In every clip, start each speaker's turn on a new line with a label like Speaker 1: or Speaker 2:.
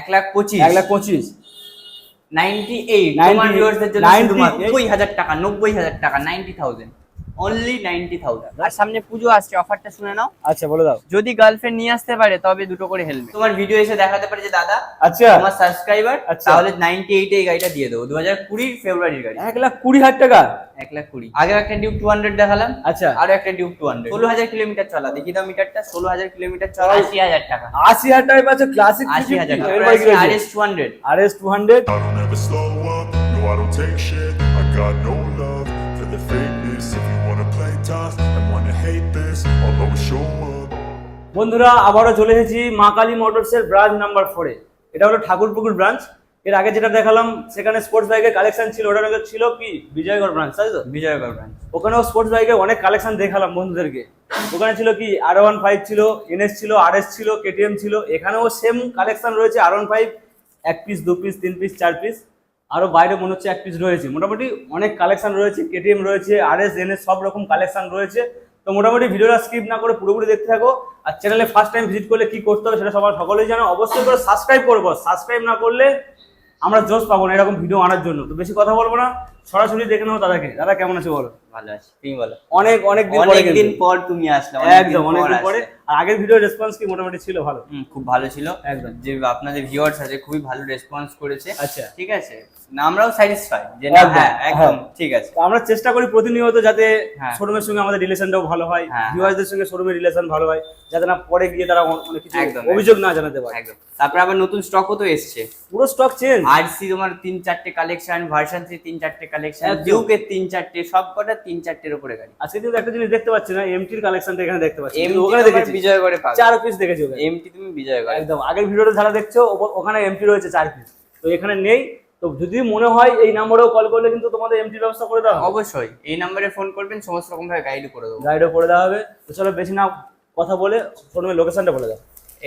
Speaker 1: এক লাখ পঁচিশ।
Speaker 2: এক লাখ পঁচিশ।
Speaker 1: নাইনটি এইট
Speaker 2: 98
Speaker 1: তোমার ভিউয়ার্সদের জন্য
Speaker 2: 98
Speaker 1: শুধু নব্বই হাজার টাকা নব্বই হাজার টাকা ninety thousand only ninety thousand আর সামনে পুজো আসছে অফারটা শুনে নাও।
Speaker 2: আচ্ছা বলে দাও।
Speaker 1: যদি গার্লফ্রেন্ড নিয়ে আসতে পারে তবে দুটো করে হেলমেট তোমার ভিডিও এসে দেখাতে পারে যে দাদা
Speaker 2: আচ্ছা।
Speaker 1: আমার সাবস্ক্রাইবার
Speaker 2: আচ্ছা।
Speaker 1: তাহলে নাইনটি এইট এই গাড়িটা দিয়ে দেবো। দু হাজার কুড়ির ফেব্রুয়ারির গাড়ি।
Speaker 2: এক লাখ কুড়ি হাজার টাকা?
Speaker 1: এক লাখ কুড়ি। আগে একটা ডিউক টু হান্ড্রেড দেখালাম
Speaker 2: আচ্ছা।
Speaker 1: আরও একটা ডিউক টু হান্ড্রেড ষোলো হাজার কিলোমিটার চলা দেখি দাও মিটারটা ষোলো হাজার কিলোমিটার চলা। আশি হাজার টাকা।
Speaker 2: আশি হাজার টাকায় পাচ্ছ ক্লাসিক
Speaker 1: আশি হাজার টাকা। R S two hundred
Speaker 2: R S two hundred
Speaker 3: I don't take shit. I got no love the fakeness If you wanna play tough and wanna hate this I'll always show up.
Speaker 2: বন্ধুরা আবারও চলে এসেছি মা Kali মোটরসের branch number ফোরে এটা হলো Thakurpukur branch এর আগে যেটা দেখালাম সেখানে স্পোর্টস বাইকের কালেকশন ছিল। ওটার আগে ছিল কি? বিজয়গড় ব্রাঞ্চ তাই তো?
Speaker 1: বিজয়গড় ব্রাঞ্চ
Speaker 2: ওখানেও স্পোর্টস বাইকের অনেক কালেকশন দেখালাম বন্ধুদেরকে। ওখানে ছিল কি? আর ওয়ান ফাইভ ছিল এনএস ছিল আর এস ছিল কেটিএম ছিল। এখানেও সেম কালেকশন রয়েছে আর ওয়ান ফাইভ এক পিস দু পিস তিন পিস চার পিস আরও বাইরে মনে হচ্ছে এক পিস রয়েছে। মোটামুটি অনেক কালেকশন রয়েছে কেটিএম রয়েছে আর এস এনএস সব রকম কালেকশন রয়েছে। তো মোটামুটি ভিডিওটা স্কিপ না করে পুরোপুরি দেখতে থাকো। আর চ্যানেলে ফার্স্ট টাইম ভিজিট করলে কি করতে হবে সেটা সবার সকলেই জানো। অবশ্যই করে সাবস্ক্রাইব করব। সাবস্ক্রাইব না করলে আমরা জোশ পাবো না এরকম ভিডিও আনার জন্য। তো বেশি কথা বলব না। সরাসরি দেখে নেব দাদাকে। দাদা কেমন আছে বলো?
Speaker 1: ভালো আছে তুমি বলো।
Speaker 2: অনেক অনেক দিন কিন্তু।
Speaker 1: পর তুমি আসলে
Speaker 2: একদম অনেকদিন পরে। আর আগের ভিডিও রেসপন্স কি মোটামুটি ছিল? ভালো?
Speaker 1: খুব ভালো ছিল।
Speaker 2: একদম।
Speaker 1: যে আপনাদের ভিউয়ার্স আছে খুবই ভালো রেসপন্স করেছে।
Speaker 2: আচ্ছা।
Speaker 1: ঠিক আছে? না আমরাও স্যাটিসফাই যে না হ্যাঁ একদম
Speaker 2: হ্যাঁ।
Speaker 1: ঠিক আছে।
Speaker 2: আমরা চেষ্টা করি প্রতিনিয়ত যাতে
Speaker 1: হ্যাঁ।
Speaker 2: শোরুমের সঙ্গে আমাদের রিলেশনটাও ভালো হয়
Speaker 1: হ্যাঁ,
Speaker 2: ভিউয়ারদের সঙ্গে শোরুমের রিলেশন ভালো হয় যাতে না পরে গিয়ে তারা অনেক কিছু অভিযোগ না জানাতে পারে।
Speaker 1: একদম। তারপরে আবার নতুন স্টকও তো এসছে।
Speaker 2: পুরো স্টক চেঞ্জ
Speaker 1: আরসি তোমার তিন চারটে কালেকশন ভার্সন থ্রি তিন চারটে কালেকশন তিন চারটে সব কটা তিন চারটের উপরে গাড়ি।
Speaker 2: আজকে কিন্তু একটা জিনিস দেখতে পাচ্ছি না এমটির কালেকশনটা এখানে দেখতে পাচ্ছি।
Speaker 1: এমটি
Speaker 2: ওখানে দেখেছি।
Speaker 1: বিজয়গড়ে পাবে।
Speaker 2: চার পিস দেখেছি ওখানে।
Speaker 1: এমটি তুমি বিজয়গড়ে।
Speaker 2: একদম। আগের যারা দেখছ ওখানে এমটি রয়েছে চার পিস তো এখানে নেই। তো যদি মনে হয় এই নাম্বারেও কল করলে কিন্তু তোমাদের এমটির ব্যবস্থা করে দেওয়া
Speaker 1: অবশ্যই। এই নাম্বারে ফোন করবেন সমস্ত রকম ভাবে গাইড করে দেবো।
Speaker 2: গাইডও করে দেওয়া হবে। তো চলো বেশি না কথা বলে শোরুমের লোকেশনটা বলে দাও।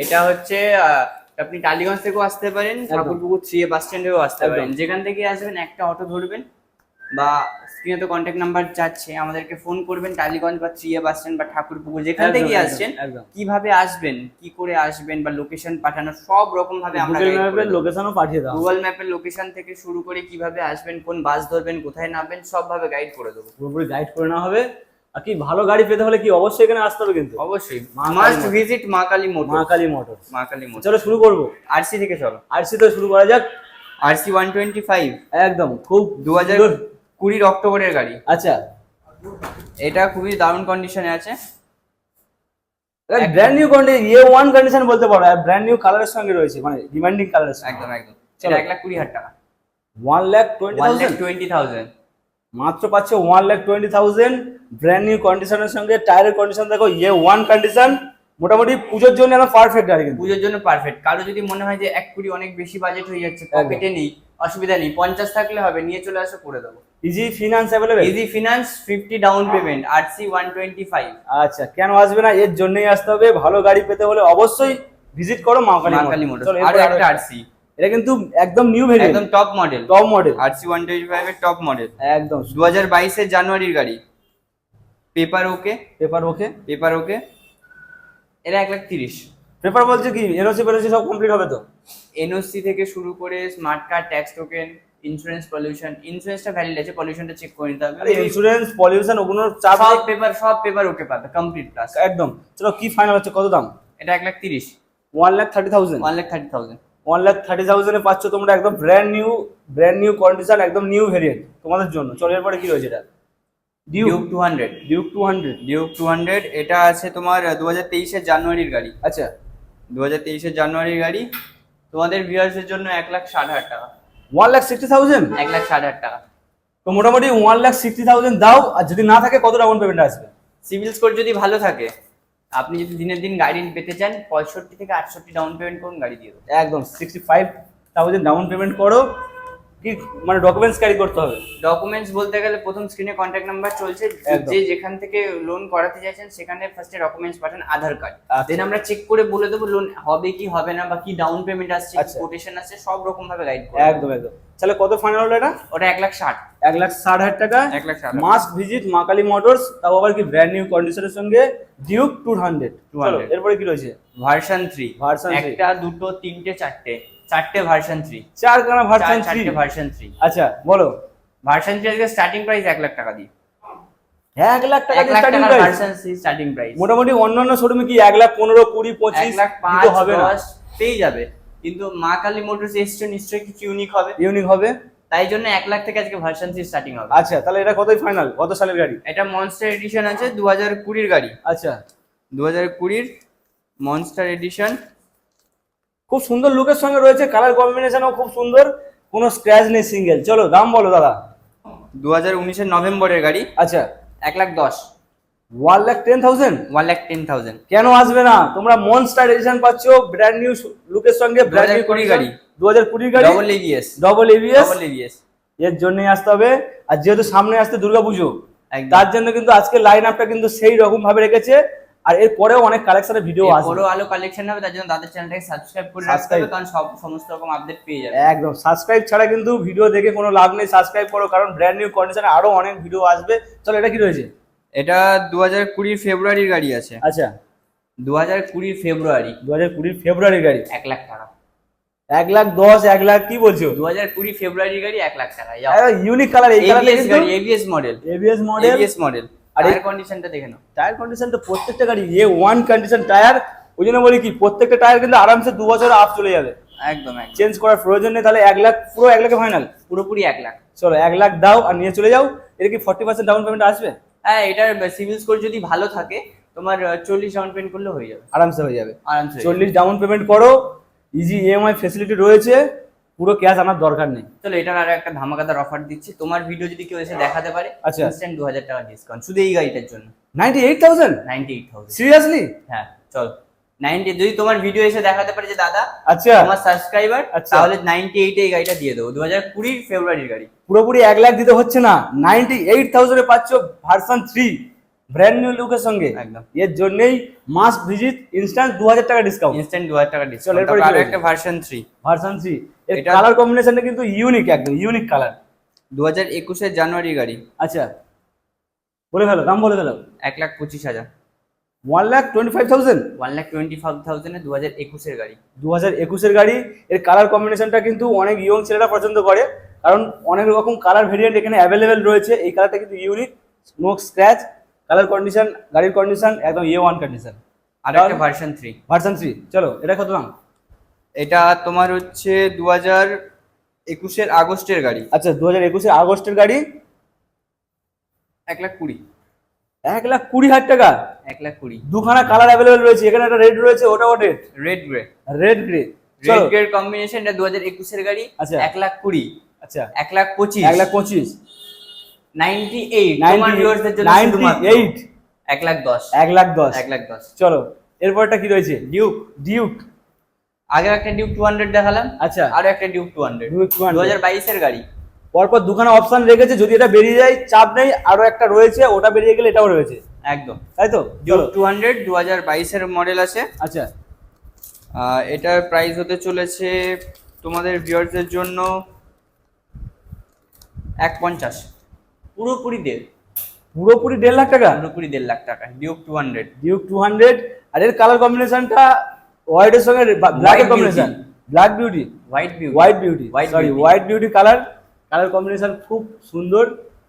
Speaker 1: এটা হচ্ছে আহ, আপনি টালিগঞ্জ থেকেও আসতে পারেন ঠাকুরপুকুর থ্রি এ বাস স্ট্যান্ডেও আসতে পারেন। যেখান থেকে আসবেন একটা অটো ধরবেন। বা স্ক্রিনে তো কন্ট্যাক্ট নাম্বার যাচ্ছে আমাদেরকে ফোন করবেন টালিগঞ্জ বা এ বাস স্ট্যান্ড বা ঠাকুরপুকুর যেখান থেকে আসছেন। কীভাবে আসবেন কি করে আসবেন বা লোকেশন পাঠানো সব রকম ভাবে আমরা
Speaker 2: গুগল ম্যাপের লোকেশনও পাঠিয়ে দাও।
Speaker 1: গুগল ম্যাপের লোকেশন থেকে শুরু করে কীভাবে আসবেন কোন বাস ধরবেন কোথায় নামবেন সব ভাবে গাইড করে দেবো।
Speaker 2: পুরোপুরি গাইড করে নেওয়া হবে। আর কি ভালো গাড়ি পেতে হলে কি অবশ্যই এখানে আসতে হবে কিন্তু?
Speaker 1: অবশ্যই। মাস্ট ভিজিট মা কালী মোটর
Speaker 2: মা কালী মোটর
Speaker 1: মা কালী মোটর
Speaker 2: চলো শুরু করব।
Speaker 1: আরসি থেকে চলো।
Speaker 2: আরসি তো শুরু করা যাক।
Speaker 1: আরসি ওয়ান টোয়েন্টি ফাইভ
Speaker 2: একদম খুব
Speaker 1: দু হাজার। কুড়ির অক্টোবরের গাড়ি।
Speaker 2: আচ্ছা।
Speaker 1: এটা খুবই দারুণ কন্ডিশনে আছে।
Speaker 2: ব্র্যান্ড নিউ কন্ডিশন ইয়ে ওয়ান কন্ডিশন বলতে পারো ব্র্যান্ড নিউ কালারের সঙ্গে রয়েছে মানে ডিমান্ডিং কালারের সঙ্গে।
Speaker 1: একদম একদম। এটা এক লাখ কুড়ি হাজার টাকা।
Speaker 2: ওয়ান লাখ টোয়েন্টি থাউজেন্ড মাত্র পাচ্ছে one lakh twenty thousand brand new কন্ডিশনের সঙ্গে টায়ারের কন্ডিশন দেখো ইয়ে ওয়ান কন্ডিশন মোটামুটি পুজোর জন্য আমার পারফেক্ট গাড়ি কিন্তু।
Speaker 1: পুজোর জন্য পারফেক্ট কারও যদি মনে হয় যে এক কুড়ি অনেক বেশি বাজেট হয়ে যাচ্ছে পকেটে নেই অসুবিধা নেই পঞ্চাশ থাকলে হবে নিয়ে চলে আসো করে দেবো।
Speaker 2: Easy finance available
Speaker 1: easy finance fifty down payment RC one twenty five
Speaker 2: আচ্ছা কেন আসবে না? এর জন্যই আসতে হবে। ভালো গাড়ি পেতে হলে অবশ্যই ভিজিট করো মা কালী
Speaker 1: মা
Speaker 2: মোটর।
Speaker 1: কালী মোটর
Speaker 2: চলো,
Speaker 1: আর একটা আরসি
Speaker 2: এটা কিন্তু একদম নিউ ভেরিয়েন্ট
Speaker 1: একদম top model
Speaker 2: top model
Speaker 1: RC one twenty ফাইভের টপ মডেল
Speaker 2: একদম।
Speaker 1: দু হাজার বাইশের জানুয়ারির গাড়ি। Paper okay
Speaker 2: paper okay
Speaker 1: paper okay এটা এক লাখ তিরিশ।
Speaker 2: পেপার বলছে কি? এনওসি ফেনওসি সব কমপ্লিট হবে তো?
Speaker 1: এনওসি থেকে শুরু করে smart card tax token insurance pollution ইন্স্যুরেন্সটা valid আছে পলিউশনটা চেক করে নিতে হবে।
Speaker 2: ইন্স্যুরেন্স পলিউশন ওগুলোর চাপ
Speaker 1: সব পেপার সব পেপার ওকে পাবে কমপ্লিট প্লাস
Speaker 2: একদম। চলো কি ফাইনাল হচ্ছে? কত দাম?
Speaker 1: এটা এক লাখ তিরিশ।
Speaker 2: One lakh thirty thousand
Speaker 1: one lakh thirty thousand
Speaker 2: one lakh thirty থাউজেন্ডে পাচ্ছ তোমরা একদম brand new brand new condition একদম নিউ ভেরিয়েন্ট তোমাদের জন্য। চলো এরপরে কি রয়েছে এটা? Duke
Speaker 1: two hundred
Speaker 2: Duke two hundred
Speaker 1: Duke two hundred এটা আছে তোমার দু হাজার তেইশের জানুয়ারির গাড়ি।
Speaker 2: আচ্ছা।
Speaker 1: দু হাজার তেইশের জানুয়ারির গাড়ি। তোমাদের ভিউয়ার্সের জন্য এক লাখ ষাট হাজার টাকা।
Speaker 2: ওয়ান লাখ সিক্সটি থাউজেন্ড
Speaker 1: এক লাখ ষাট হাজার টাকা।
Speaker 2: তো মোটামুটি ওয়ান লাখ সিক্সটি থাউজেন্ড দাও আর যদি না থাকে কত ডাউন পেমেন্ট আসবে?
Speaker 1: সিভিল স্কোর যদি ভালো থাকে আপনি যদি দিনের দিন গাড়ি পেতে চান পঁয়ষট্টি থেকে আটষট্টি ডাউন পেমেন্ট করুন গাড়ি দিয়ে
Speaker 2: একদম sixty five thousand down payment করো কি মানে ডকুমেন্টস ক্যারি করতে হবে?
Speaker 1: ডকুমেন্টস বলতে গেলে প্রথম স্ক্রিনে কন্ট্যাক্ট নাম্বার চলছে যে যেখান থেকে লোন করাতে চাইছেন সেখানে ফার্স্টে ডকুমেন্টস পাঠান আধার কার্ড
Speaker 2: আচ্ছা।
Speaker 1: দেন আমরা চেক করে বলে দেবো লোন হবে কি হবে না বা কি ডাউন পেমেন্ট আসছে
Speaker 2: আচ্ছা।
Speaker 1: কোটেশন আসছে সব রকম ভাবে গাইড করে
Speaker 2: একদম একদম। তাহলে কত ফাইনাল হলো এটা?
Speaker 1: ওটা এক লাখ ষাট।
Speaker 2: এক লাখ ষাট হাজার টাকা।
Speaker 1: এক লাখ ষাট
Speaker 2: মাস্ট ভিজিট মা কালী মোটরস তাও আবার কি ব্র্যান্ড নিউ কন্ডিশনের সঙ্গে ডিউক টু হান্ড্রেড
Speaker 1: 200
Speaker 2: এরপরে কি রয়েছে?
Speaker 1: Version three
Speaker 2: three।
Speaker 1: একটা দুটো তিনটে চারটে। চারটে ভার্সন থ্রি
Speaker 2: চারখানা ভার্সন থ্রি
Speaker 1: ভার্সন থ্রি
Speaker 2: আচ্ছা বলো।
Speaker 1: ভার্সন থ্রি আজকে স্টার্টিং প্রাইস এক লাখ টাকা দিই
Speaker 2: এক লাখ টাকা স্টার্টিং
Speaker 1: টাকার
Speaker 2: প্রাইস
Speaker 1: স্টার্টিং প্রাইস
Speaker 2: মোটামুটি অন্যান্য শোরুমে কি এক লাখ পনেরো কুড়ি পঁচিশ?
Speaker 1: লাখ পাঁচ
Speaker 2: হবে না।
Speaker 1: পেয়ে যাবে। কিন্তু মা কালী মোটরস এসছে নিশ্চয়ই কিছু ইউনিক হবে।
Speaker 2: ইউনিক হবে?
Speaker 1: তাই জন্য এক লাখ থেকে আজকে ভার্সন থ্রি স্টার্টিং হবে।
Speaker 2: আচ্ছা তাহলে এটা কতই ফাইনাল কত সালের গাড়ি?
Speaker 1: এটা মনস্টার এডিশন আছে দু হাজার কুড়ির গাড়ি।
Speaker 2: আচ্ছা।
Speaker 1: দু হাজার কুড়ির মনস্টার এডিশন
Speaker 2: খুব সুন্দর লুকের সঙ্গে রয়েছে কালার কম্বিনেশনও খুব সুন্দর কোনো স্ক্র্যাচ নেই সিঙ্গেল চলো দাম বলো দাদা।
Speaker 1: দু হাজার উনিশের নভেম্বরের গাড়ি।
Speaker 2: আচ্ছা।
Speaker 1: এক লাখ দশ।
Speaker 2: One lakh ten thousand
Speaker 1: one lakh ten thousand
Speaker 2: কেন আসবে না? তোমরা মনস্টার এডিশন পাচ্ছ ব্র্যান্ড নিউ লুকের সঙ্গে ব্র্যান্ড নিউ
Speaker 1: 2020 গাড়ি।
Speaker 2: দু হাজার কুড়ির গাড়ি
Speaker 1: double ABS
Speaker 2: double ABS
Speaker 1: double ABS
Speaker 2: এর জন্যই আসতে হবে। আর যেহেতু সামনে আসতে দুর্গাপুজো তার জন্য কিন্তু আজকে লাইন আপটা কিন্তু সেই রকম ভাবে রেখেছে। আর এর পরেও অনেক কালেকশনের ভিডিও আসবে।
Speaker 1: বড় আলো কালেকশন হবে তার জন্য তাদের চ্যানেলটাকে সাবস্ক্রাইব করে রাখতে হবে কারণ সব সমস্ত রকম আপডেট পেয়ে যাবে।
Speaker 2: একদম সাবস্ক্রাইব ছাড়া কিন্তু ভিডিও দেখে কোনো লাভ নেই সাবস্ক্রাইব করো কারণ ব্র্যান্ড নিউ কন্ডিশনে আরও অনেক ভিডিও আসবে। চলো এটা কি রয়েছে?
Speaker 1: এটা দু হাজার কুড়ির ফেব্রুয়ারির গাড়ি আছে।
Speaker 2: আচ্ছা।
Speaker 1: দু হাজার কুড়ির ফেব্রুয়ারি।
Speaker 2: দু হাজার কুড়ির ফেব্রুয়ারির গাড়ি?
Speaker 1: এক লাখ টাকা।
Speaker 2: এক লাখ দশ এক লাখ কি বলছো?
Speaker 1: দু হাজার কুড়ি ফেব্রুয়ারির গাড়ি এক লাখ টাকা
Speaker 2: ইউনিক কালার এই
Speaker 1: এবিএস গাড়ি ABS model
Speaker 2: ABS model
Speaker 1: ABS model
Speaker 2: আর এই-
Speaker 1: কন্ডিশনটা দেখে নাও।
Speaker 2: টায়ার কন্ডিশন তো প্রত্যেকটা গাড়ি এ ওয়ান কন্ডিশন টায়ার ওই জন্য বলি কি প্রত্যেকটা টায়ার কিন্তু আরামসে দু বছর আপ চলে যাবে।
Speaker 1: একদম একদম।
Speaker 2: চেঞ্জ করার প্রয়োজন নেই তাহলে এক লাখ পুরো এক লাখে ফাইনাল
Speaker 1: পুরোপুরি এক লাখ।
Speaker 2: চলো এক লাখ দাও আর নিয়ে চলে যাও। এটা কি ফর্টি পার্সেন্ট ডাউন পেমেন্ট আসবে?
Speaker 1: হ্যাঁ এটার সিভিল স্কোর যদি ভালো থাকে তোমার চল্লিশ ডাউন পেমেন্ট করলে হয়ে যাবে।
Speaker 2: আরামসে হয়ে যাবে।
Speaker 1: আরামসে
Speaker 2: চল্লিশ ডাউন পেমেন্ট করো। ইজি ইএমআই ফেসিলিটি রয়েছে। পুরো ক্যাশ আনার দরকার নেই।
Speaker 1: চলো এটার আরও একটা ধামাকাদার অফার দিচ্ছি। তোমার ভিডিও যদি কেউ এসে দেখাতে পারে
Speaker 2: আচ্ছা।
Speaker 1: ইনস্ট্যান্ট দু হাজার টাকা ডিসকাউন্ট শুধু এই গাড়িটার জন্য।
Speaker 2: Ninety eight thousand
Speaker 1: ninety eight thousand
Speaker 2: seriously
Speaker 1: হ্যাঁ চলো। নাইনটি যদি তোমার ভিডিও এসে দেখাতে পারে যে দাদা
Speaker 2: আচ্ছা।
Speaker 1: আমার সাবস্ক্রাইবার
Speaker 2: আচ্ছা।
Speaker 1: তাহলে নাইনটি এইটে এই গাড়িটা দিয়ে দেবো। দু হাজার কুড়ির ফেব্রুয়ারির গাড়ি।
Speaker 2: পুরোপুরি এক লাখ দিতে হচ্ছে না। নাইনটি এইট থাউজেন্ডে পাচ্ছ ভার্সন থ্রি ব্র্যান্ড নিউ লুকের সঙ্গে
Speaker 1: একদম।
Speaker 2: এর জন্যই মাস্ট ভিজিট ইনস্ট্যান্ট দু হাজার টাকা ডিসকাউন্ট
Speaker 1: ইনস্ট্যান্ট দু হাজার টাকা ডিসকাউন্ট
Speaker 2: এরপরে
Speaker 1: একটা ভার্সন থ্রি
Speaker 2: ভার্সন থ্রি এর কালার কম্বিনেশনটা কিন্তু ইউনিক একদম ইউনিক কালার
Speaker 1: দু হাজার একুশের জানুয়ারি গাড়ি।
Speaker 2: আচ্ছা বলে ফেলো দাম বলে ফেলো।
Speaker 1: এক লাখ পঁচিশ হাজার।
Speaker 2: One lakh twenty five thousand
Speaker 1: one lakh twenty five থাউজেন্ডে দু হাজার একুশের গাড়ি।
Speaker 2: দু হাজার একুশের গাড়ি এর কালার কম্বিনেশনটা কিন্তু অনেক ইয়ং ছেলেরা পছন্দ করে কারণ অনেক রকম কালার ভেরিয়েন্ট এখানে অ্যাভেলেবেল রয়েছে। এই কালারটা কিন্তু unique no scratch colour condition গাড়ির কন্ডিশন একদম এ ওয়ান কন্ডিশন
Speaker 1: আর একটা ভার্সন থ্রি
Speaker 2: ভার্সন থ্রি চলো এটা কত দাম?
Speaker 1: এটা তোমার হচ্ছে দু হাজার একুশের আগস্টের গাড়ি।
Speaker 2: আচ্ছা দু হাজার একুশে আগস্টের গাড়ি?
Speaker 1: এক লাখ কুড়ি।
Speaker 2: এক লাখ কুড়ি হাজার টাকা?
Speaker 1: এক লাখ কুড়ি।
Speaker 2: দুখানা কালার অ্যাভেলেবেল রয়েছে এখানে একটা রেড রয়েছে ওটা ওটা
Speaker 1: red grey
Speaker 2: red grey
Speaker 1: red গ্রের combination এটা দু হাজার একুশের গাড়ি
Speaker 2: আচ্ছা।
Speaker 1: এক লাখ কুড়ি।
Speaker 2: আচ্ছা।
Speaker 1: এক লাখ পঁচিশ।
Speaker 2: এক লাখ পঁচিশ।
Speaker 1: এক লাখ দশ।
Speaker 2: এক লাখ দশ।
Speaker 1: এক লাখ দশ।
Speaker 2: চলো এরপরটা কি রয়েছে?
Speaker 1: ডিউক
Speaker 2: ডিউক
Speaker 1: আগে একটা ডিউক টু হান্ড্রেড দেখালাম
Speaker 2: আচ্ছা।
Speaker 1: আরও একটা ডিউক টু হান্ড্রেড
Speaker 2: Duke 200
Speaker 1: দু হাজার বাইশের গাড়ি।
Speaker 2: পরপর দুখানা অপশন রেখেছে যদি এটা বেরিয়ে যায় চাপ নেই আরও একটা রয়েছে ওটা বেরিয়ে গেলে এটাও রয়েছে।
Speaker 1: একদম।
Speaker 2: তাই তো?
Speaker 1: ডিউক
Speaker 2: চলো
Speaker 1: টু হান্ড্রেড দু হাজার বাইশের মডেল আছে।
Speaker 2: আচ্ছা।
Speaker 1: এটার প্রাইস হতে চলেছে তোমাদের ভিউয়ার্সদের জন্য এক পঞ্চাশ। পুরোপুরি দেড়।
Speaker 2: পুরোপুরি দেড় লাখ টাকা?
Speaker 1: পুরোপুরি দেড় লাখ টাকা Duke two hundred
Speaker 2: Duke two hundred আর এর কালার কম্বিনেশনটা হোয়াইটের সঙ্গে ব্ল্যাকের combination black beauty
Speaker 1: white beauty
Speaker 2: white beauty sorry white beauty colour colour combination খুব সুন্দর।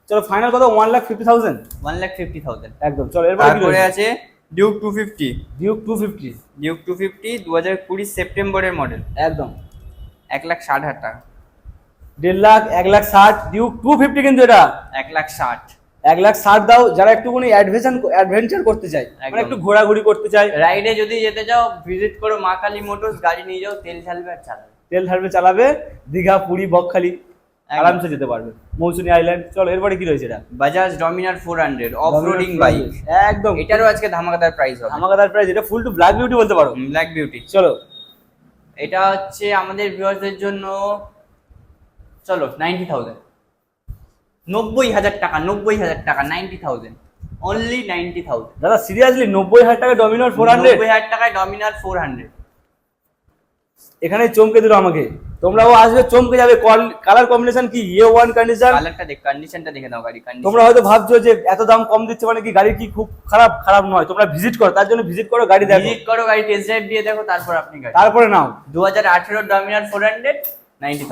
Speaker 2: চলো ফাইনাল কত one lakh fifty thousand
Speaker 1: one lakh fifty thousand
Speaker 2: একদম চলো এরপরে
Speaker 1: আছে Duke two fifty
Speaker 2: Duke two fifty
Speaker 1: Duke two fifty দু হাজার কুড়ি সেপ্টেম্বরের মডেল
Speaker 2: একদম।
Speaker 1: এক লাখ ষাট হাজার টাকা।
Speaker 2: দেড় লাখ এক লাখ ষাট ডিউক টু ফিফটি কিন্তু এটা।
Speaker 1: এক লাখ ষাট।
Speaker 2: এক লাখ ষাট দাও যারা একটুখানি অ্যাডভেঞ্চার অ্যাডভেঞ্চার করতে চায় মানে একটু ঘোরাঘুরি করতে চায়।
Speaker 1: রাইডে যদি যেতে চাও ভিজিট করো মা কালী মোটরস গাড়ি নিয়ে যাও তেল ঢালবে আর চালাবে।
Speaker 2: তেল ঢালবে চালাবে দীঘা পুরী বকখালি। আরামসে যেতে পারবে। মৌসুমী আইল্যান্ড চলো এরপরে কি রয়েছে এটা?
Speaker 1: Bajaj Dominar four hundred off roading bike
Speaker 2: একদম।
Speaker 1: এটারও আজকে ধামাকাদার প্রাইস হবে।
Speaker 2: আমাকে তার প্রাইস এটা ফুল টু ব্ল্যাক বিউটি বলতে পারো।
Speaker 1: ব্ল্যাক বিউটি
Speaker 2: চলো।
Speaker 1: এটা হচ্ছে আমাদের ভিউয়ার্সদের জন্য চলো নাইনটি থাউজেন্ড নব্বই হাজার টাকা নব্বই হাজার টাকা ninety thousand only ninety thousand
Speaker 2: দাদা সিরিয়াসলি নব্বই হাজার টাকা ডমিনোর ফোর হান্ড্রেড
Speaker 1: নব্বই হাজার টাকায় ডমিনার ফোর হান্ড্রেড
Speaker 2: এখানে চমকে দিল আমাকে। তোমরাও আসবে চমকে যাবে। কালার কম্বিনেশন কি? ইয়ে ওয়ান কন্ডিশন
Speaker 1: কালারটা দেখ কন্ডিশনটা দেখে নাও গাড়ি কন্ডিশন
Speaker 2: তোমরা হয়তো ভাবছ যে এত দাম কম দিচ্ছে মানে কি গাড়ি কি খুব খারাপ খারাপ নয়। তোমরা ভিজিট করো তার জন্য ভিজিট করো গাড়ি দেখো।
Speaker 1: ভিজিট করো গাড়ি টেস্ট ড্রাইভ দিয়ে দেখো তারপর আপনি গাড়ি।
Speaker 2: তারপরে নাও।
Speaker 1: দু হাজার আঠেরো Dominar four hundred ninety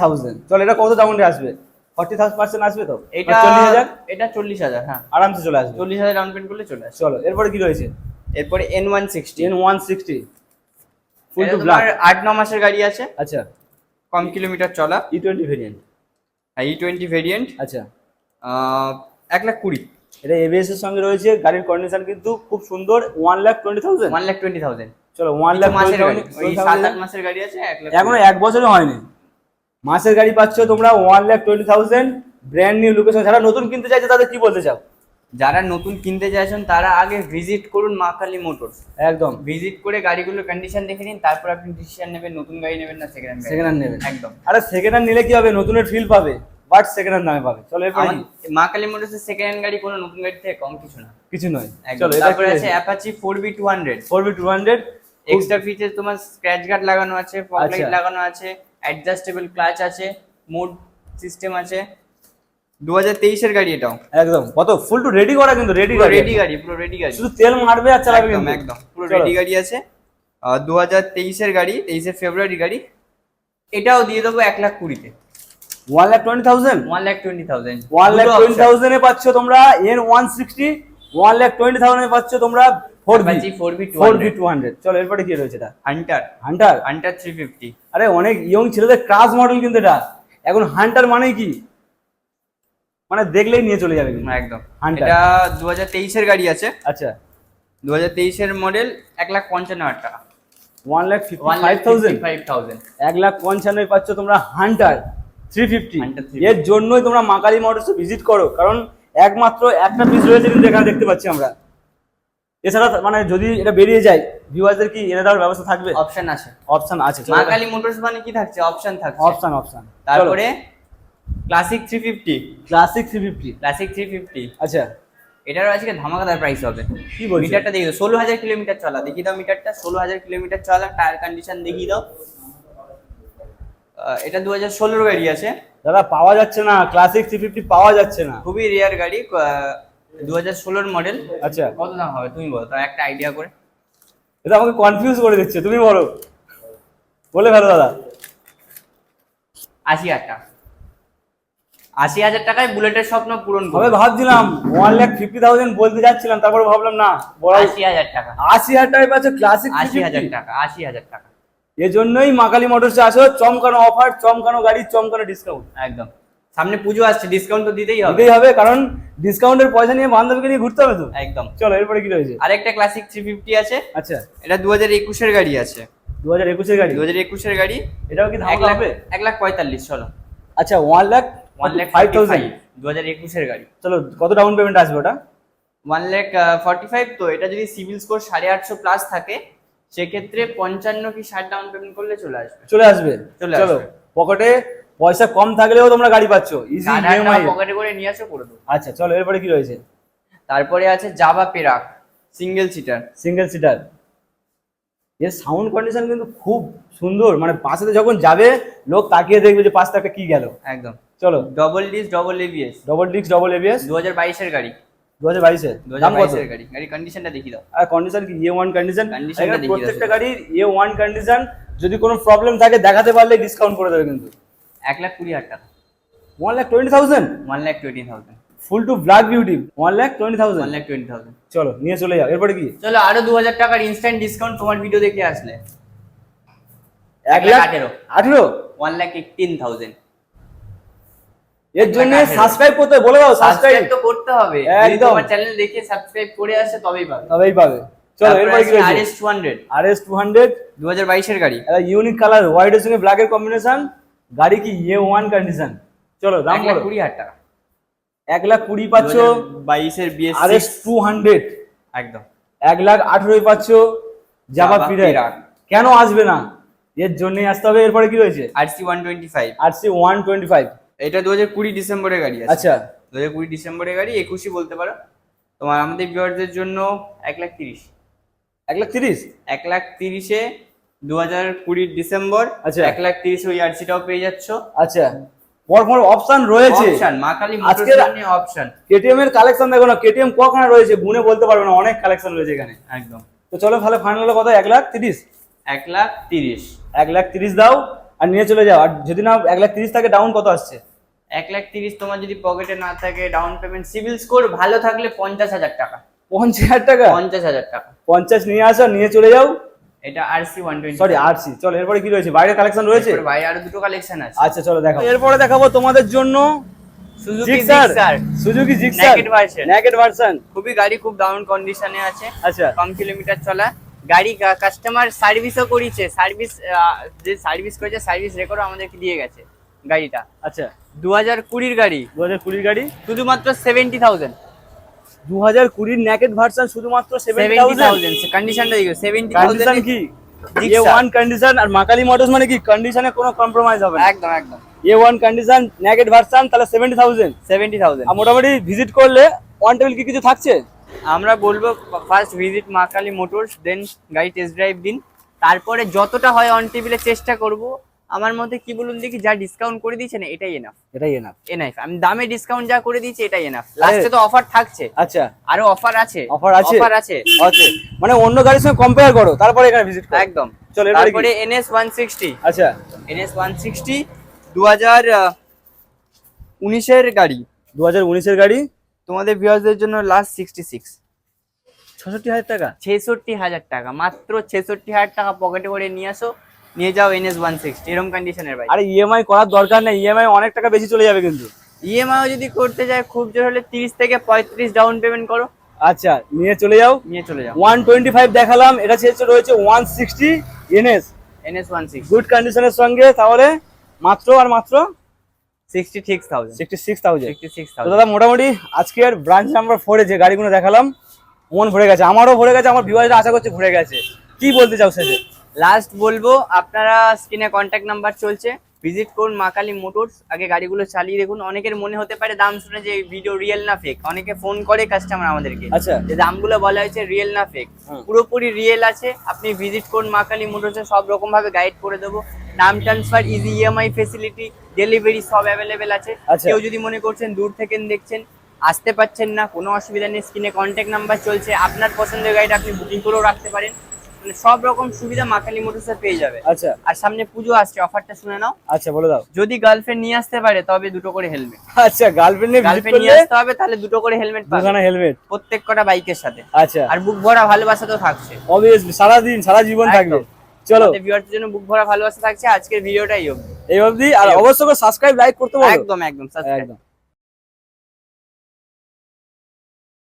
Speaker 1: thousand.
Speaker 2: চলো এটা কত দামে আসবে? ফর্টি পার্সেন্ট আসবে তো?
Speaker 1: এটা
Speaker 2: চল্লিশ হাজার?
Speaker 1: এটা চল্লিশ হাজার হ্যাঁ।
Speaker 2: আরামসে চলে আসবে।
Speaker 1: চল্লিশ হাজার ডাউন পেমেন্ট করলে চলে আসে
Speaker 2: চলো এরপরে কি রয়েছে?
Speaker 1: এরপরে N one sixty
Speaker 2: ten one sixty full to black
Speaker 1: আট ন মাসের গাড়ি আছে।
Speaker 2: আচ্ছা।
Speaker 1: কম কিলোমিটার চলা।
Speaker 2: E twenty variant
Speaker 1: E twenty variant
Speaker 2: আচ্ছা।
Speaker 1: এক লাখ কুড়ি।
Speaker 2: এটা এবিএস এর সঙ্গে রয়েছে। গাড়ির কন্ডিশন কিন্তু খুব সুন্দর। One lakh twenty thousand
Speaker 1: one lakh twenty thousand
Speaker 2: চলো ওয়ান লাখ
Speaker 1: মাসের গাড়ি। সাত আট মাসের গাড়ি আছে
Speaker 2: এখনও এক বছরও হয়নি। মাসের গাড়ি পাচ্ছ তোমরা one lakh twenty thousand brand new location যারা নতুন কিনতে চাইছে তাদের কি বলতে চাও?
Speaker 1: যারা নতুন কিনতে চাইছেন তারা আগে ভিজিট করুন মা কালী মোটর
Speaker 2: একদম।
Speaker 1: ভিজিট করে গাড়িগুলোর কন্ডিশন দেখে নিন তারপর আপনি ডিসিশন নেবেন নতুন গাড়ি নেবেন না সেকেন্ড
Speaker 2: সেকেন্ড হ্যান্ড নেবেন।
Speaker 1: একদম।
Speaker 2: আরে সেকেন্ড হ্যান্ড নিলে কি হবে? নতুনের ফিল পাবে বাট সেকেন্ড হ্যান্ড দামে পাবে। চলো এরপর
Speaker 1: মা কালী মোটর সেকেন্ড হ্যান্ড গাড়ি কোনো নতুন গাড়ি থেকে কম কিছু না।
Speaker 2: কিছু নয়। চলো
Speaker 1: তারপরে আছে Apache
Speaker 2: 4B200 4B200
Speaker 1: extra feature তোমার স্ক্র্যাচ গার্ড লাগানো আছে ফগ লাইট
Speaker 2: আচ্ছা।
Speaker 1: লাগানো আছে অ্যাডজাস্টেবল ক্লাচ আছে মোড সিস্টেম আছে। দু হাজার তেইশের গাড়ি এটাও।
Speaker 2: একদম। কত? ফুল টু রেডি করা কিন্তু রেডি গাড়ি।
Speaker 1: রেডি গাড়ি পুরো রেডি গাড়ি।
Speaker 2: শুধু তেল মারবে আর চালাবে
Speaker 1: একদম একদম। পুরো রেডি গাড়ি আছে। দু হাজার তেইশের গাড়ি তেইশে ফেব্রুয়ারি গাড়ি। এটাও দিয়ে দেবো এক লাখ কুড়িতে।
Speaker 2: One lakh twenty thousand
Speaker 1: one lakh twenty thousand
Speaker 2: one lakh twenty থাউজেন্ডে পাচ্ছ তোমরা N one sixty one lakh twenty থাউজেন্ডে পাচ্ছ তোমরা four B
Speaker 1: Apache 4B
Speaker 2: four B two hundred চলো এরপরে কি রয়েছে এটা?
Speaker 1: Hunter
Speaker 2: Hunter
Speaker 1: Hunter three fifty
Speaker 2: আরে অনেক ইয়ং ছেলেদের মডেল কিন্তু এটা। এখন হান্টার মানে কি? মানে দেখলেই নিয়ে চলে যাবে
Speaker 1: একদম। এটা দু হাজার তেইশের গাড়ি আছে।
Speaker 2: আচ্ছা।
Speaker 1: দু হাজার তেইশের মডেল এক লাখ পঞ্চান্ন হাজার টাকা।
Speaker 2: One lakh five thousand
Speaker 1: five thousand
Speaker 2: এক লাখ পাচ্ছ তোমরা হান্টার থ্রি ফিফটি
Speaker 1: Hunter 350
Speaker 2: এর জন্যই তোমরা মাকালি মোটরসে ভিজিট করো। কারণ একমাত্র একটা পিস রয়েছে কিন্তু এখানে দেখতে পাচ্ছি আমরা। এছাড়া মানে যদি এটা বেরিয়ে যায় ভিউয়ারদের কি এনে দেওয়ার ব্যবস্থা থাকবে?
Speaker 1: অপশন আছে।
Speaker 2: অপশন আছে
Speaker 1: মা কালী মোটরস মানে কি থাকছে? অপশন থাকছে।
Speaker 2: অপশন অপশন
Speaker 1: তারপরে Classic three fifty
Speaker 2: Classic three fifty
Speaker 1: Classic three fifty
Speaker 2: আচ্ছা।
Speaker 1: এটারও আজকে ধামাকাদার প্রাইস হবে।
Speaker 2: কি বলছো?
Speaker 1: মিটারটা দেখি ষোলো হাজার কিলোমিটার চলা। দেখিয়ে দাও মিটারটা। ষোলো হাজার কিলোমিটার চলা। টায়ার কন্ডিশন দেখিয়ে দাও। এটা দু হাজার ষোলোর গাড়ি আছে।
Speaker 2: দাদা পাওয়া যাচ্ছে না। ক্লাসিক থ্রি ফিফটি পাওয়া যাচ্ছে না।
Speaker 1: খুবই রেয়ার গাড়ি। দু হাজার ষোলোর মডেল
Speaker 2: আচ্ছা।
Speaker 1: কত দাম হবে? তুমি বলো তার একটা আইডিয়া করে।
Speaker 2: এটা আমাকে কনফিউজ করে দিচ্ছে তুমি বলো। বলে ফেলো দাদা।
Speaker 1: আশি হাজার টাকা। আশি হাজার টাকায় বুলেটের স্বপ্ন পূরণ করবে।
Speaker 2: ভাবছিলাম ওয়ান লাখ ফিফটি থাউজেন্ড বলতে যাচ্ছিলাম তারপরে ভাবলাম না বড়
Speaker 1: আশি হাজার টাকা।
Speaker 2: আশি হাজার টাকায় পাচ্ছে ক্লাসিক
Speaker 1: আশি হাজার টাকা আশি হাজার টাকা।
Speaker 2: এর জন্যই মাকালি মোটরসে আসো চমকানো অফার চমকানো গাড়ি চমকানো ডিসকাউন্ট
Speaker 1: একদম। সামনে পুজো আসছে ডিসকাউন্ট তো দিতেই হবে।
Speaker 2: দিতেই হবে কারণ ডিসকাউন্টের পয়সা নিয়ে বান্ধবীকে নিয়ে ঘুরতে হবে তো?
Speaker 1: একদম।
Speaker 2: চলো এরপরে কি রয়েছে?
Speaker 1: আরেকটা ক্লাসিক থ্রি ফিফটি আছে।
Speaker 2: আচ্ছা।
Speaker 1: এটা দু হাজার একুশের গাড়ি আছে।
Speaker 2: দু হাজার একুশের গাড়ি?
Speaker 1: দু হাজার একুশের গাড়ি।
Speaker 2: এটাও কি
Speaker 1: এক লাখ
Speaker 2: হবে?
Speaker 1: এক লাখ পঁয়তাল্লিশ চলো।
Speaker 2: আচ্ছা one lakh
Speaker 1: one lakh
Speaker 2: five
Speaker 1: five
Speaker 2: thousand
Speaker 1: দু হাজার একুশের গাড়ি।
Speaker 2: চলো কত ডাউন পেমেন্ট আসবে ওটা?
Speaker 1: ওয়ান লাখ ফর্টি ফাইভ তো এটা যদি সিভিল স্কোর সাড়ে আটশো প্লাস থাকে সেক্ষেত্রে পঞ্চান্ন কি ষাট ডাউন পেমেন্ট করলে চলে আসবে।
Speaker 2: চলে আসবে।
Speaker 1: চলে
Speaker 2: চলো পকেটে পয়সা কম থাকলেও তোমরা গাড়ি পাচ্ছ। ইজি ইএমআই
Speaker 1: পকেটে করে নিয়ে আসো করে দেবো।
Speaker 2: আচ্ছা চলো এরপরে কি রয়েছে?
Speaker 1: তারপরে আছে Jawa Perak single seater
Speaker 2: single seater এর সাউন্ড কন্ডিশন কিন্তু খুব সুন্দর। মানে পাশেতে যখন যাবে লোক তাকিয়ে দেখবে যে পাশে একটা কি গেল।
Speaker 1: একদম।
Speaker 2: চলো।
Speaker 1: Double disc double ABS
Speaker 2: double disc double ABS
Speaker 1: দু হাজার বাইশের গাড়ি।
Speaker 2: দু হাজার বাইশের
Speaker 1: দু হাজার বাইশের গাড়ি। গাড়ি কন্ডিশনটা দেখিয়ে দাও।
Speaker 2: আর কন্ডিশন কি? ইয়ে ওয়ান কন্ডিশন প্রত্যেকটা গাড়ির ইয়ে ওয়ান কন্ডিশন যদি কোনো প্রবলেম থাকে দেখাতে পারলে ডিসকাউন্ট করে দেবে কিন্তু।
Speaker 1: এক লাখ কুড়ি হাজার টাকা।
Speaker 2: One lakh twenty thousand
Speaker 1: one lakh twenty thousand
Speaker 2: full to black beauty one lakh twenty
Speaker 1: one
Speaker 2: thousand
Speaker 1: lakh twenty thousand
Speaker 2: চলো নিয়ে চলে যাও। এরপরে কি?
Speaker 1: চলো আরও দু হাজার টাকার ইনস্ট্যান্ট ডিসকাউন্ট তোমার ভিডিও দেখে আসলে।
Speaker 2: এক লাখ
Speaker 1: আঠেরো।
Speaker 2: আঠেরো?
Speaker 1: ওয়ান লাখ এইটিন থাউজেন্ড
Speaker 2: এর জন্য সাবস্ক্রাইব করতে বলে দাও সাবস্ক্রাইব
Speaker 1: তো করতে হবে। যদি
Speaker 2: একদম।
Speaker 1: তোমার চ্যানেল দেখে সাবস্ক্রাইব করে আসে তবেই পাবে।
Speaker 2: তবেই পাবে। চলো এরপরে কি রয়েছে?
Speaker 1: RS two hundred
Speaker 2: R S two hundred
Speaker 1: দু হাজার বাইশের গাড়ি।
Speaker 2: একটা ইউনিক কালার হোয়াইটের সঙ্গে ব্ল্যাকের কম্বিনেশন গাড়ি কি ইয়ে ওয়ান কন্ডিশন চলো দাম
Speaker 1: লাখ
Speaker 2: বলো।
Speaker 1: কুড়ি হাজার টাকা।
Speaker 2: এক লাখ কুড়ি পাচ্ছ
Speaker 1: বাইশের BS
Speaker 2: R S two hundred
Speaker 1: একদম।
Speaker 2: এক লাখ আঠেরোই পাচ্ছ জাভা পিরিয়ড কেন আসবে না? এর জন্যই আসতে হবে এরপরে কি রয়েছে?
Speaker 1: RC one twenty five
Speaker 2: R C one twenty five
Speaker 1: এটা দু হাজার কুড়ি ডিসেম্বরের গাড়ি আছে।
Speaker 2: আচ্ছা।
Speaker 1: দু হাজার কুড়ি ডিসেম্বরের গাড়ি একুশই বলতে পারো। তোমার আমাদের ভিউয়ারদের জন্য এক লাখ তিরিশ।
Speaker 2: এক লাখ তিরিশ?
Speaker 1: এক লাখ তিরিশে দু হাজার কুড়ির ডিসেম্বর
Speaker 2: আচ্ছা।
Speaker 1: এক লাখ তিরিশ ওই আরসিটাও পেয়ে যাচ্ছ।
Speaker 2: আচ্ছা। বড় বড় অপশন রয়েছে।
Speaker 1: অপশন মা কালী
Speaker 2: আজকের-
Speaker 1: অপশন
Speaker 2: কেটিএম এর কালেকশন দেখো না কেটিএম কখানা রয়েছে গুনে বলতে পারবে না অনেক কালেকশন রয়েছে এখানে।
Speaker 1: একদম।
Speaker 2: তো চলো তাহলে ফাইনাল হলো কত? এক লাখ তিরিশ?
Speaker 1: এক লাখ তিরিশ।
Speaker 2: এক লাখ তিরিশ দাও আর নিয়ে চলে যাও। আর যদি না এক লাখ তিরিশ থাকে ডাউন কত আসছে?
Speaker 1: এক লাখ তিরিশ তোমার যদি পকেটে না থাকে ডাউন পেমেন্ট সিভিল স্কোর ভালো থাকলে পঞ্চাশ হাজার টাকা।
Speaker 2: পঞ্চাশ হাজার টাকা?
Speaker 1: পঞ্চাশ হাজার টাকা।
Speaker 2: পঞ্চাশ নিয়ে আসো নিয়ে চলে যাও।
Speaker 1: এটা RC one twenty
Speaker 2: sorry RC চলো এরপরে কি রয়েছে? বাইরের কালেকশন রয়েছে?
Speaker 1: বাইরে আরও দুটো কালেকশন আছে।
Speaker 2: আচ্ছা চলো দেখাবো এরপরে দেখাবো তোমাদের জন্য
Speaker 1: Suzuki
Speaker 2: Gixxer Suzuki Gixxer
Speaker 1: Naked version।
Speaker 2: Naked version
Speaker 1: খুবই গাড়ি খুব ডাউন কন্ডিশনে আছে।
Speaker 2: আচ্ছা।
Speaker 1: কম কিলোমিটার চলা। গাড়ি কাস্টমার সার্ভিসও করেছে। সার্ভিস যে সার্ভিস করেছে সার্ভিস রেকর্ডও আমাদেরকে দিয়ে গেছে গাড়িটা।
Speaker 2: আচ্ছা।
Speaker 1: দু হাজার কুড়ির গাড়ি।
Speaker 2: দু হাজার কুড়ির গাড়ি?
Speaker 1: শুধুমাত্র সেভেন্টি থাউজেন্ড
Speaker 2: দু হাজার কুড়ির নেকেড ভার্সন শুধুমাত্র সেভেন্টি থাউজেন্ড
Speaker 1: কন্ডিশনটা দেখো সেভেন্টি
Speaker 2: কন্ডিশন কি? এ ওয়ান কন্ডিশন আর মাকালি মোটরস মানে কি? কন্ডিশনে কোনো কম্প্রোমাইজ হবে
Speaker 1: একদম একদম।
Speaker 2: A one condition naked version তাহলে সেভেন্টি থাউজেন্ড
Speaker 1: সেভেন্টি থাউজেন্ড
Speaker 2: মোটামুটি ভিজিট করলে ওয়ান টেবিল কি কিছু থাকছে?
Speaker 1: আমরা বলব ফার্স্ট ভিজিট মা কালী মোটরস দেন গাড়ি টেস্ট ড্রাইভ দিন। তারপরে যতটা হয় অন টেবিলে চেষ্টা করব আমার মতে কি বলুন দেখি যা ডিসকাউন্ট করে দিয়েছে না এটাই এনাফ
Speaker 2: এটাই এনাফ
Speaker 1: এনাফ আমি দামে ডিসকাউন্ট যা করে দিয়েছি এটাই এনাফ লাস্টে তো অফার থাকছে।
Speaker 2: আচ্ছা।
Speaker 1: আরও অফার আছে।
Speaker 2: Offer আছে?
Speaker 1: অফার আছে।
Speaker 2: আচ্ছা মানে অন্য গাড়ির সঙ্গে কম্পেয়ার করো তারপরে এখানে ভিজিট করো।
Speaker 1: একদম।
Speaker 2: চলো,
Speaker 1: তারপরে এনএস ওয়ান সিক্সটি
Speaker 2: আচ্ছা।
Speaker 1: এনএস ওয়ান সিক্সটি দু হাজার উনিশের গাড়ি।
Speaker 2: দু হাজার উনিশের গাড়ি?
Speaker 1: তোমাদের ভিউয়ার্সদের জন্য লাস্ট সিক্সটি সিক্স
Speaker 2: ছষট্টি হাজার টাকা?
Speaker 1: ছেষট্টি হাজার টাকা। মাত্র ছেষট্টি হাজার টাকা পকেটে করে নিয়ে আসো। নিয়ে যাও এনএস ওয়ান সিক্সটি এরকম কন্ডিশনের বাইক
Speaker 2: আরে ইএমআই করার দরকার নেই ইএমআই অনেক টাকা বেশি চলে যাবে কিন্তু।
Speaker 1: ইএমআই যদি করতে যায় খুব জোর হলে তিরিশ থেকে পঁয়ত্রিশ ডাউন পেমেন্ট করো।
Speaker 2: আচ্ছা নিয়ে চলে যাও।
Speaker 1: নিয়ে চলে যাও।
Speaker 2: ওয়ান টোয়েন্টি ফাইভ দেখালাম এটা শেষে রয়েছে one sixty NS
Speaker 1: NS one six
Speaker 2: good কন্ডিশনের সঙ্গে তাহলে মাত্র আর মাত্র
Speaker 1: sixty six thousand
Speaker 2: sixty six thousand
Speaker 1: sixty six thousand
Speaker 2: দাদা মোটামুটি আজকের ব্রাঞ্চ নাম্বার ফোরে যে গাড়িগুলো দেখালাম মন ভরে গেছে। আমারও ভরে গেছে আমার ভিউয়াররা আশা করছে ভরে গেছে। কি বলতে চাও শেষে
Speaker 1: লাস্ট বলব আপনারা স্ক্রিনে কন্ট্যাক্ট নাম্বার চলছে। ভিজিট করুন মা কালী মোটরস। আগে গাড়িগুলো চালিয়ে দেখুন। অনেকের মনে হতে পারে দাম শুনে যে ভিডিও রিয়েল না ফেক অনেকে ফোন করে কাস্টমার আমাদেরকে।
Speaker 2: আচ্ছা।
Speaker 1: যে দামগুলো বলা হয়েছে রিয়েল না ফেক পুরোপুরি রিয়েল আছে। আপনি ভিজিট করুন মা কালী মোটরসে। সব রকম ভাবে গাইড করে দেবো। নাম transfer easy EMI facility delivery সব অ্যাভেলেবেল আছে।
Speaker 2: আচ্ছা।
Speaker 1: কেউ যদি মনে করছেন দূর থেকে দেখছেন আসতে পারছেন না কোনো অসুবিধা নেই। স্ক্রিনে কন্ট্যাক্ট নাম্বার চলছে। আপনার পছন্দের গাড়িটা আপনি বুকিং করেও রাখতে পারেন। মানে সব রকম সুবিধা মা কালী মোটরসে পেয়ে যাবে।
Speaker 2: আচ্ছা।
Speaker 1: আর সামনে পুজো আসছে অফারটা শুনে নাও।
Speaker 2: আচ্ছা বলে দাও।
Speaker 1: যদি গার্লফ্রেন্ড নিয়ে আসতে পারে তবে দুটো করে হেলমেট
Speaker 2: আচ্ছা গার্লফ্রেন্ড নিয়ে
Speaker 1: গার্লফ্রেন্ড নিয়ে আসতে হবে তাহলে দুটো করে হেলমেট পাবে।
Speaker 2: দুখানা হেলমেট
Speaker 1: প্রত্যেক কটা বাইকের সাথে।
Speaker 2: আচ্ছা।
Speaker 1: আর বুক ভরা ভালোবাসা তো থাকছে।
Speaker 2: অবভিয়াসলি সারা দিন সারা জীবন থাকবে। চলো।
Speaker 1: ভিউয়ারদের জন্য বুক ভরা ভালোবাসা থাকছে। আজকের ভিডিওটাই অবধি।
Speaker 2: এই অবধি আর অবশ্যই সাবস্ক্রাইব লাইক করতে বলো।
Speaker 1: একদম একদম।
Speaker 2: একদম।